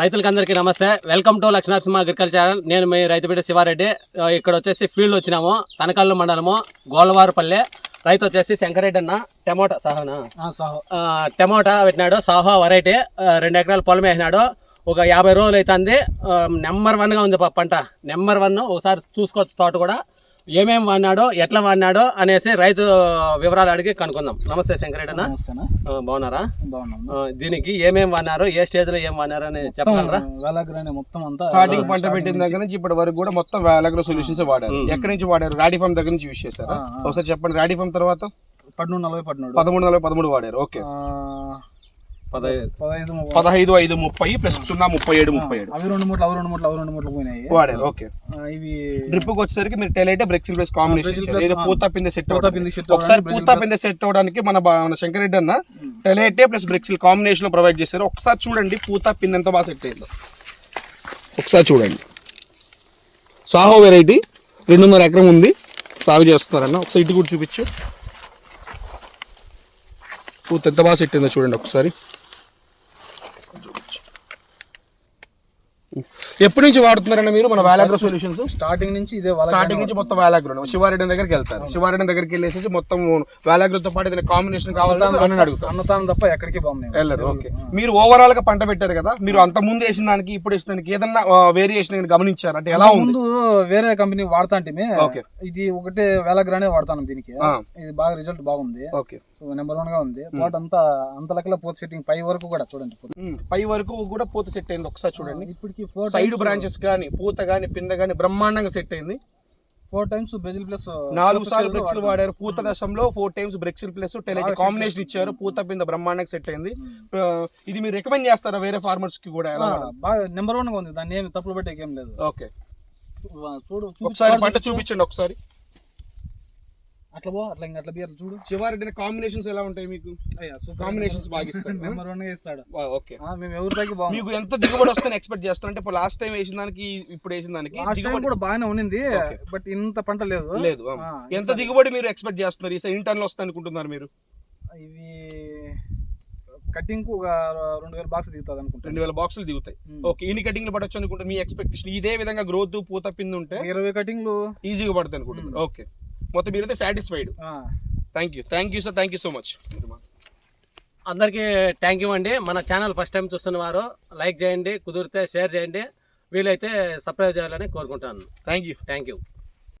రైతులకి అందరికీ నమస్తే. Welcome to Lakshminarasimha agriculture channel. నేను మీ రైతు బిడ్డ శివారెడ్డి ఇక్కడ వచ్చేసి ఫీల్డ్ వచ్చినాము. తనకల్లు మండలము గోలవారుపల్లె. రైతు వచ్చేసి శంకరెడ్డి అన్న టమోటా సహనా? సాహో. టమోటా పెట్టినాడు సాహో వెరైటీ. రెండు ఎకరాల పొలం వేసినాడు. ఒక యాభై రోజులు అవుతుంది. నెంబర్ వన్గా ఉంది పంట. నెంబర్ వన్ ఒకసారి చూసుకోవచ్చు తోట కూడా. ఏమేమి వాడినాడో ఎట్లా వాడినాడో అనేసి రైతు వివరాలు అడిగి కనుక్కుందాం. నమస్తే శంకరెడ్డి బాగున్నారా? దీనికి ఏమేమి వాడినారు ఏ స్టేజ్లో ఏం వాడినారు అని చెప్పగలరా? వేలాగ్రాని మొత్తం అంతా స్టార్టింగ్ పంట పెట్టిన దగ్గర నుంచి. ఇప్పటి వరకు కూడా మొత్తం వేలగ్రో సొల్యూషన్స్ వాడారు. ఎక్కడి నుంచి వాడారు? రాడీ ఫామ్ దగ్గర నుంచి యూస్ చేశారా. ఒకసారి చెప్పండి రాడీ ఫామ్ తర్వాత? పద్మూడు నలభై పద్మూడు. పదమూడు నలభై పదమూడు వాడారు. ఓకే. ఆ, పదహైదు. ఐదు ముప్పై ప్లస్ సున్నా ముప్పై ఏడు ముప్పై ఏడు. అవి రెండు మూట్లు అవి రెండు మూట్లు అవి రెండు మూట్లు పోయినాయి. వాడారు ఓకే. ఇవి డ్రిప్కి వచ్చేసరికి మీరు టెలైట్ బ్రెక్సిల్ ప్లస్ కాంబినేషన్. పూత పిందె సెట్ ఒకసారి పూత పిందె సెట్ అవడానికి మన శంకరెడ్డి అన్న టెలైటే ప్లస్ బ్రెక్సిల్ కాంబినేషన్లో ప్రొవైడ్ చేశారు. ఒకసారి చూడండి పూత పిందె ఎంత బాగా సెట్ అయిందో. ఒకసారి చూడండి. సాహో వెరైటీ. రెండున్నర ఎకరం ఉంది. సాగు చేస్తున్నారన్న. ఒకసారి ఇటు కూడా చూపించు. పూత ఎంత బాగా సెట్ అయిందో చూడండి ఒకసారి. ఎప్పటి నుంచి వాడుతున్నారన్న మీరు? మన వేలాగ్రో సొల్యూషన్స్ స్టార్టింగ్ నుంచి ఇదే స్టార్టింగ్ నుంచి మొత్తం వేలాగ్రో శివారెడ్డి దగ్గరికి వెళ్తారు. శివారెడ్డి దగ్గరికి వెళ్ళేసి మొత్తం వేలాగ్రోతో పాటు ఏదైనా కాంబినేషన్ కావాలని అని అడుగుతారు. అన్నతానం తప్ప ఎక్కడికి బాగుంది వెళ్ళరు ఓకే. మీరు ఓవరాల్గా పంట పెట్టారు కదా మీరు అంత ముందు వేసిన దానికి ఇప్పుడు వేసిన దానికి ఏదన్నా వేరియేషన్ గమనించారు? అంటే ఎలా ఉంది? ముందు వేరే కంపెనీ వాడతా అంటే ఇది ఒకటే వేలాగ్రానే వాడతాను దీనికి. ఇది బాగా రిజల్ట్ బాగుంది. ఓకే. సో నెంబర్ వన్గా ఉంది. తోట అంతా అంత లెక్కల పోత్ సెట్టింగ్ పై వరకు కూడా చూడండి పై వరకు కూడా పూత సెట్ అయింది ఒకసారి చూడండి. ఇప్పటికి ఫోర్ సైడ్ బ్రాంచెస్ కానీ పూత కానీ పింద కానీ బ్రహ్మాండంగా సెట్ అయింది. ఫోర్ టైమ్స్ బ్రెజిల్ ప్లస్ నాలుగు సార్లు బ్రెక్సిల్ వాడారు. పూత దశంలో ఫోర్ టైమ్స్ బ్రెక్సిల్ ప్లస్ టెలైట్ కాంబినేషన్ ఇచ్చారు. పూత పింద బ్రహ్మాండంగా సెట్ అయింది. ఇది మీరు రికమెండ్ చేస్తారా వేరే ఫార్మర్స్కి కూడా? బాగా నెంబర్ వన్గా ఉంది. దాన్ని ఏమి తప్పులు పెట్టే ఏం లేదు. ఓకే. చూడు ఒకసారి పంట చూపించు. చూపించండి ఒకసారి. అట్లా పో అట్లా ఇంకా అట్లా బియర్ చూడు. శివారెడ్డి కాంబినేషన్స్ ఎలా ఉంటాయి మీకు? కాంబినేషన్స్ బాగా ఇస్తారు నెంబర్ వన్ ఇస్తాడు. ఓకే. మేము ఎవరి దగ్గర బాగుంది మీకు ఎంత దిగుబడి వస్తుందని ఎక్స్పెక్ట్ చేస్తాను అంటే ఇప్పుడు లాస్ట్ టైం వేసిన దానికి ఇప్పుడు వేసిన దానికి లాస్ట్ టైం దిగుబడి కూడా బాగానే Okay. బట్ ఇంత పంట లేదు. లేదు ఎంత దిగుబడి మీరు ఎక్స్పెక్ట్ చేస్తున్నారు? ఈసారి ఇంటర్న్లో వస్తుంది అనుకుంటున్నారు మీరు? ఇవి కటింగ్కు ఒక రెండు వేల బాక్స్ దిగుతుంది అనుకుంటా. రెండు వేల బాక్సులు దిగుతాయి. ఓకే ఇన్ని కటింగ్లు పడొచ్చు అనుకుంటే మీ ఎక్స్పెక్టేషన్ ఇదే విధంగా గ్రోత్ పూత పిండి ఉంటే ఇరవై కటింగ్లు. ఈజీగా పడుతుంది అనుకుంటున్నారు. ఓకే. మొత్తం మీరైతే satisfied thank you thank you sir thank you so much అందరికీ థ్యాంక్ యూ అండి. మన ఛానల్ ఫస్ట్ టైం చూస్తున్న వారు లైక్ చేయండి కుదిరితే షేర్ చేయండి. వీలైతే సబ్స్క్రైబ్ చేయాలని కోరుకుంటాను. Thank you thank you